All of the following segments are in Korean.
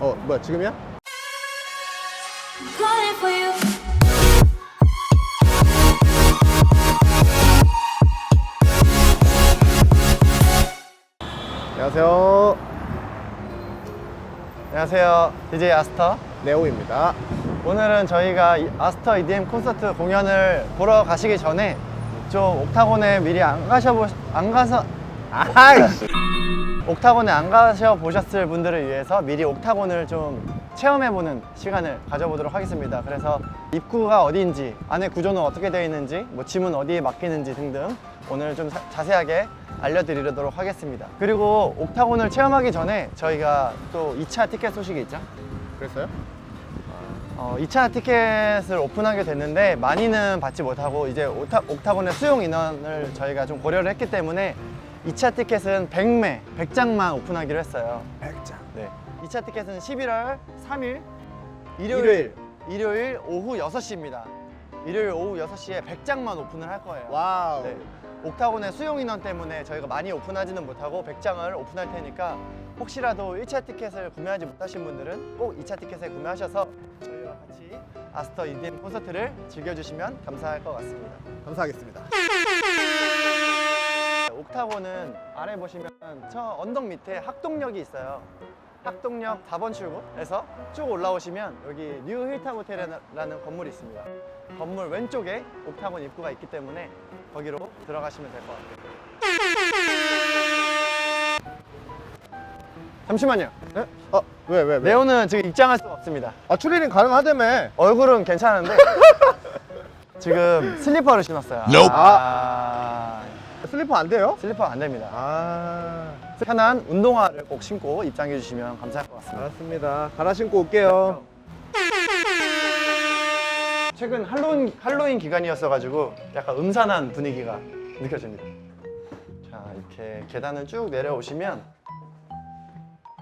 어 뭐야 지금이야? 안녕하세요 안녕하세요. DJ 아스터. 네오입니다 오늘은 저희가 이 아스터 EDM 콘서트 공연을 보러 가시기 전에 좀 옥타곤에 미리 안 가셔보 안 가서 아이씨 옥타곤에 안 가셔 보셨을 분들을 위해서 미리 옥타곤을 좀 체험해보는 시간을 가져보도록 하겠습니다. 그래서 입구가 어디인지, 안에 구조는 어떻게 되어 있는지, 뭐 짐은 어디에 맡기는지 등등 오늘 좀 사- 자세하게 알려드리도록 하겠습니다. 그리고 옥타곤을 체험하기 전에 저희가 또 2차 티켓 소식이 있죠. 그랬어요? 어, 2차 티켓을 오픈하게 됐는데 많이는 받지 못하고 이제 옥타, 옥타곤의 수용 인원을 저희가 좀 고려를 했기 때문에 2차 티켓은 100매, 100장만 오픈하기로 했어요. 100장 네. 2차 티켓은 11월 3일 일요일, 일요일. 일요일 오후 6시입니다. 일요일 오후 6시에 100장만 오픈을 할 거예요. 와우 네. 옥타곤의 수용 인원 때문에 저희가 많이 오픈하지는 못하고 100장을 오픈할 테니까 혹시라도 1차 티켓을 구매하지 못하신 분들은 꼭 2차 티켓을 구매하셔서 저희와 같이 아스터 EDM 콘서트를 즐겨주시면 감사할 것 같습니다. 감사하겠습니다 옥 타곤은 아래 보시면 저 언덕 밑에 학동역이 있어요. 학동역 4번 출구에서 쭉 올라오시면 여기 뉴 힐탑 호텔이라는 건물이 있습니다. 건물 왼쪽에 옥타곤 입구가 있기 때문에 거기로 들어가시면 될 것 같아요. 잠시만요. 네? 어? 왜왜 왜? 네오는 지금 입장할 수가 없습니다. 아 추리닝 가능하다며 얼굴은 괜찮은데 지금 슬리퍼를 신었어요. 아, 슬리퍼 안 돼요? 슬리퍼 안 됩니다. 아 편한 운동화를 꼭 신고 입장해 주시면 감사할 것 같습니다. 알았습니다 갈아 신고 올게요 최근 할로윈, 할로윈 기간이었어가지고 약간 음산한 분위기가 느껴집니다. 자, 이렇게 계단을 쭉 내려오시면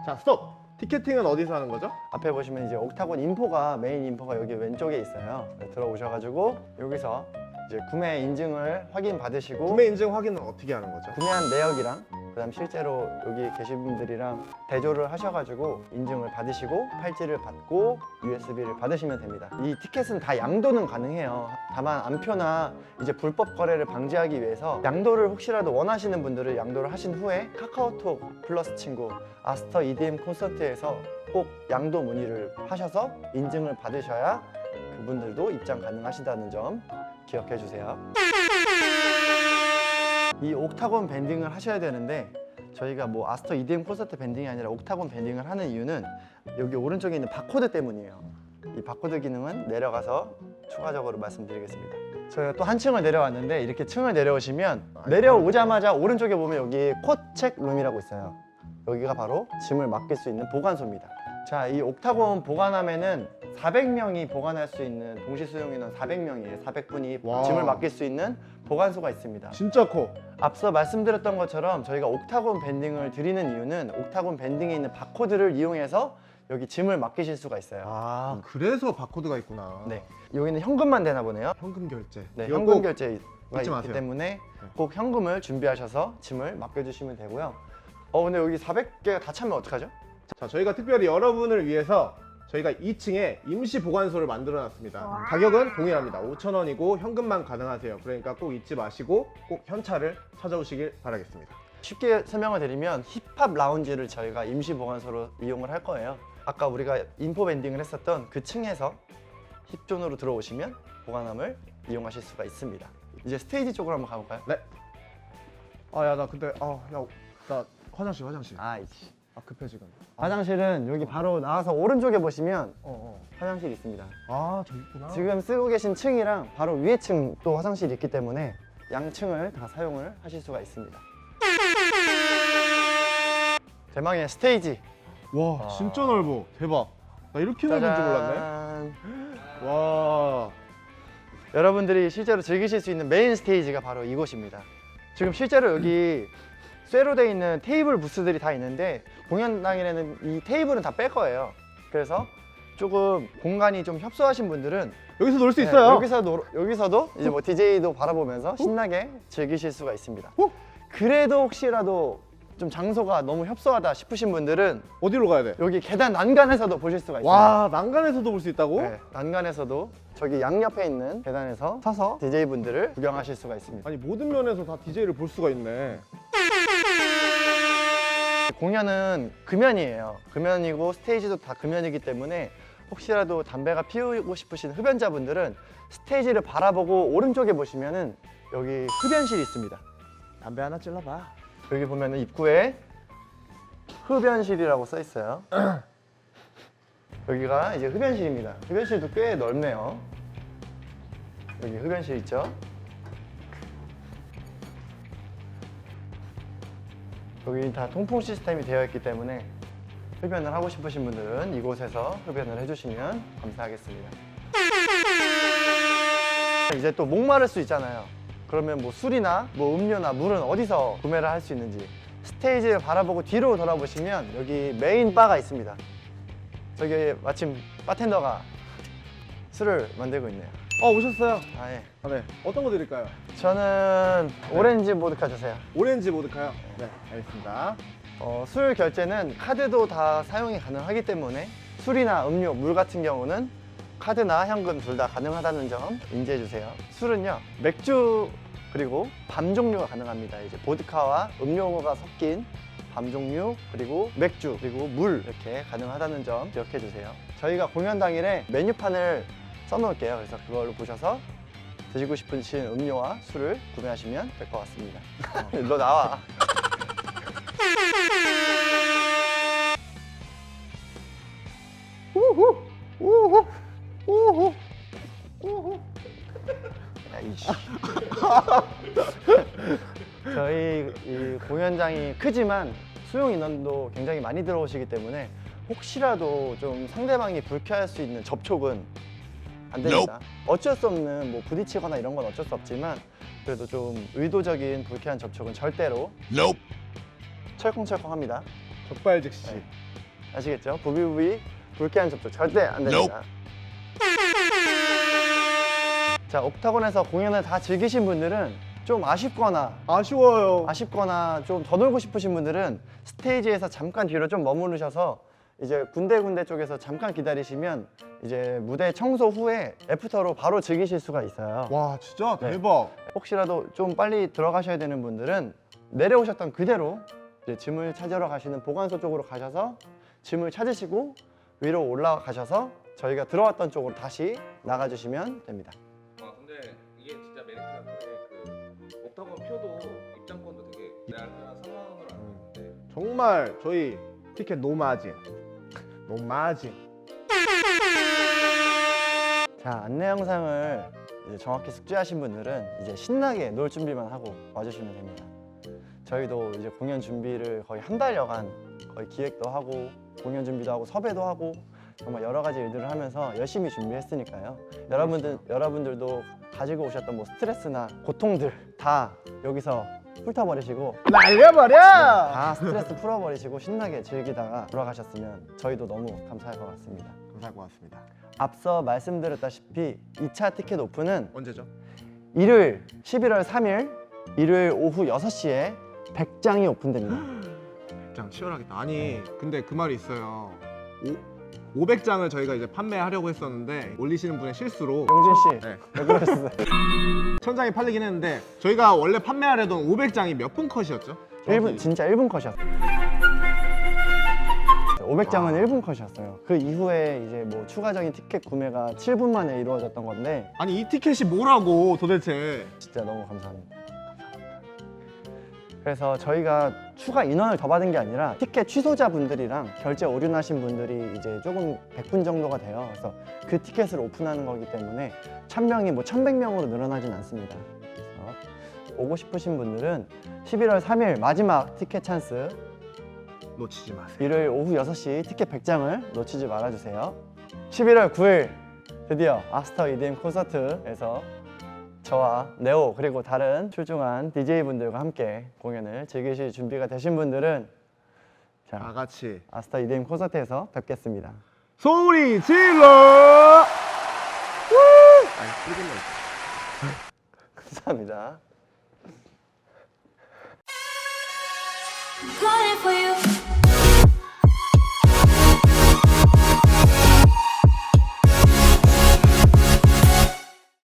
자 스톱 티켓팅은 어디서 하는 거죠? 앞에 보시면 이제 옥타곤 인포가 메인 인포가 여기 왼쪽에 있어요. 네, 들어오셔가지고 여기서 이제 구매 인증을 확인 받으시고 구매 인증 확인은 어떻게 하는 거죠? 구매한 내역이랑 그다음 실제로 여기 계신 분들이랑 대조를 하셔가지고 인증을 받으시고 팔찌를 받고 USB를 받으시면 됩니다. 이 티켓은 다 양도는 가능해요. 다만 암표나 이제 불법 거래를 방지하기 위해서 양도를 혹시라도 원하시는 분들은 양도를 하신 후에 카카오톡 플러스 친구 아스터 EDM 콘서트에서 꼭 양도 문의를 하셔서 인증을 받으셔야 그분들도 입장 가능하시다는 점 기억해 주세요. 이 옥타곤 밴딩을 하셔야 되는데 저희가 뭐 아스터 EDM 콘서트 밴딩이 아니라 옥타곤 밴딩을 하는 이유는 여기 오른쪽에 있는 바코드 때문이에요. 이 바코드 기능은 내려가서 추가적으로 말씀드리겠습니다. 저희가 또 한 층을 내려왔는데 이렇게 층을 내려오시면 내려오자마자 오른쪽에 보면 여기 코책 룸이라고 있어요. 여기가 바로 짐을 맡길 수 있는 보관소입니다. 자, 이 옥타곤 보관함에는 400명이 보관할 수 있는 동시 수용 인원 400명이에요. 400분이 와. 짐을 맡길 수 있는 보관소가 있습니다. 진짜 커 앞서 말씀드렸던 것처럼 저희가 옥타곤 밴딩을 드리는 이유는 옥타곤 밴딩에 있는 바코드를 이용해서 여기 짐을 맡기실 수가 있어요. 아 그래서 바코드가 있구나 네, 여기는 현금만 되나 보네요. 현금 결제 네, 이거 현금 꼭 결제 가 잊지 있기 마세요. 네. 때문에 꼭 현금을 준비하셔서 짐을 맡겨주시면 되고요. 어, 근데 여기 400개가 다 차면 어떡하죠? 자, 저희가 특별히 여러분을 위해서 저희가 2층에 임시 보관소를 만들어 놨습니다. 가격은 동일합니다. 5,000원이고 현금만 가능하세요. 그러니까 꼭 잊지 마시고 꼭 현찰을 찾아오시길 바라겠습니다. 쉽게 설명을 드리면 힙합 라운지를 저희가 임시 보관소로 이용을 할 거예요. 아까 우리가 인포 밴딩을 했었던 그 층에서 힙존으로 들어오시면 보관함을 이용하실 수가 있습니다. 이제 스테이지 쪽으로 한번 가볼까요? 네. 아, 야, 나 근데 아, 야, 나 화장실, 화장실. 아, 아이씨. 급해 지금. 화장실은 여기 바로 나와서 오른쪽에 보시면 어, 화장실이 있습니다. 어. 아, 저기 있구나. 지금 쓰고 계신 층이랑 바로 위에 층또 화장실이 있기 때문에 양층을 다 사용을 하실 수가 있습니다. 대망의 스테이지. 와, 아. 진짜 넓어. 대박. 나 이렇게 넓은 줄 몰랐네. 짜잔. 와. 여러분들이 실제로 즐기실 수 있는 메인 스테이지가 바로 이곳입니다. 지금 실제로 여기 쇠로 돼 있는 테이블 부스들이 다 있는데 공연 당일에는 이 테이블은 다 뺄 거예요. 그래서 조금 공간이 좀 협소하신 분들은 여기서 놀 수 네, 있어요. 여기서 노, 여기서도 이제 뭐 DJ도 바라보면서 신나게 즐기실 수가 있습니다. 어? 그래도 혹시라도 좀 장소가 너무 협소하다 싶으신 분들은 어디로 가야 돼? 여기 계단 난간에서도 보실 수가 있습니다. 와 난간에서도 볼 수 있다고? 네, 난간에서도 저기 양옆에 있는 계단에서 서서 DJ 분들을 구경하실 수가 있습니다. 아니 모든 면에서 다 DJ를 볼 수가 있네. 공연은 금연이에요. 금연이고 스테이지도 다 금연이기 때문에 혹시라도 담배가 피우고 싶으신 흡연자분들은 스테이지를 바라보고 오른쪽에 보시면은 여기 흡연실이 있습니다. 담배 하나 찔러봐. 여기 보면은 입구에 흡연실이라고 써 있어요. 여기가 이제 흡연실입니다. 흡연실도 꽤 넓네요. 여기 흡연실 있죠? 여기 다 통풍 시스템이 되어 있기 때문에 흡연을 하고 싶으신 분들은 이곳에서 흡연을 해주시면 감사하겠습니다. 이제 또 목마를 수 있잖아요. 그러면 뭐 술이나 뭐 음료나 물은 어디서 구매를 할 수 있는지 스테이지를 바라보고 뒤로 돌아보시면 여기 메인 바가 있습니다. 저기 마침 바텐더가 술을 만들고 있네요. 어 오셨어요? 아 예. 아, 네. 어떤 거 드릴까요? 저는 오렌지 모드카 주세요. 오렌지 모드카요? 네 알겠습니다. 어, 술 결제는 카드도 다 사용이 가능하기 때문에 술이나 음료, 물 같은 경우는 카드나 현금 둘 다 가능하다는 점 인지해 주세요. 술은요 맥주 그리고 밤 종류가 가능합니다. 이제 보드카와 음료가 섞인 밤 종류 그리고 맥주 그리고 물 이렇게 가능하다는 점 기억해 주세요. 저희가 공연 당일에 메뉴판을 써놓을게요. 그래서 그걸로 보셔서 드시고 싶으신 음료와 술을 구매하시면 될 것 같습니다. 너 나와. 우후 우후 우후 우후 야이씨 저희 이 공연장이 크지만 수용 인원도 굉장히 많이 들어오시기 때문에 혹시라도 좀 상대방이 불쾌할 수 있는 접촉은 안 됩니다. 어쩔 수 없는 뭐 부딪히거나 이런 건 어쩔 수 없지만 그래도 좀 의도적인 불쾌한 접촉은 절대로 철컹철컹합니다. 적발 즉시. 네. 아시겠죠? 부비부비 불쾌한 접촉 절대 안 됩니다. 자, 옥타곤에서 공연을 다 즐기신 분들은 좀 아쉽거나 아쉬워요. 아쉽거나 좀 더 놀고 싶으신 분들은 스테이지에서 잠깐 뒤로 좀 머무르셔서 이제 군데군데 쪽에서 잠깐 기다리시면 이제 무대 청소 후에 애프터로 바로 즐기실 수가 있어요. 와 진짜 네. 대박. 혹시라도 좀 빨리 들어가셔야 되는 분들은 내려오셨던 그대로 이제 짐을 찾으러 가시는 보관소 쪽으로 가셔서 짐을 찾으시고 위로 올라가셔서 저희가 들어왔던 쪽으로 다시 나가주시면 됩니다. 아 근데 이게 진짜 메리트 같은 게그 옥타곤 표도 입장권도 되게 내가 3만 원으로 알고 있는데 정말 저희 티켓 노마진. 노마진. 자 안내 영상을 이제 정확히 숙지하신 분들은 이제 신나게 놀 준비만 하고 와주시면 됩니다. 저희도 이제 공연 준비를 거의 한 달여간 거의 기획도 하고 공연 준비도 하고 섭외도 하고 정말 여러 가지 일들을 하면서 열심히 준비했으니까요. 여러분들 여러분들도 가지고 오셨던 뭐 스트레스나 고통들 다 여기서 훑어버리시고 날려버려. 다 스트레스 풀어버리시고 신나게 즐기다가 돌아가셨으면 저희도 너무 감사할 것 같습니다. 감사할 것 같습니다. 앞서 말씀드렸다시피 2차 티켓 오픈은 언제죠? 일요일 11월 3일 일요일 오후 6시에 100장이 오픈됩니다. 장 치열하겠다. 아니 근데 그 말이 있어요. 오, 500장을 저희가 이제 판매하려고 했었는데 올리시는 분의 실수로 용진 씨, 네. 왜 그러셨어요? 천 장이 팔리긴 했는데 저희가 원래 판매하려던 500장이 몇 분 컷이었죠? 1분 진짜 1분 컷이었어요. 500장은 와. 1분 컷이었어요. 그 이후에 이제 뭐 추가적인 티켓 구매가 7분 만에 이루어졌던 건데 아니 이 티켓이 뭐라고 도대체? 진짜 너무 감사합니다. 그래서 저희가 추가 인원을 더 받은 게 아니라 티켓 취소자 분들이랑 결제 오류 나신 분들이 이제 조금 100분 정도가 돼요. 그래서 그 티켓을 오픈하는 거기 때문에 1000명이 뭐 1100명으로 늘어나진 않습니다. 그래서 오고 싶으신 분들은 11월 3일 마지막 티켓 찬스 놓치지 마세요. 일요일 오후 6시 티켓 100장을 놓치지 말아주세요. 11월 9일 드디어 아스터 EDM 콘서트에서 저와 네오 그리고 다른 출중한 DJ분들과 함께 공연을 즐기실 준비가 되신 분들은 다 자 같이 아스터 EDM 콘서트에서 뵙겠습니다. 소리 질러! 감사합니다. Calling for you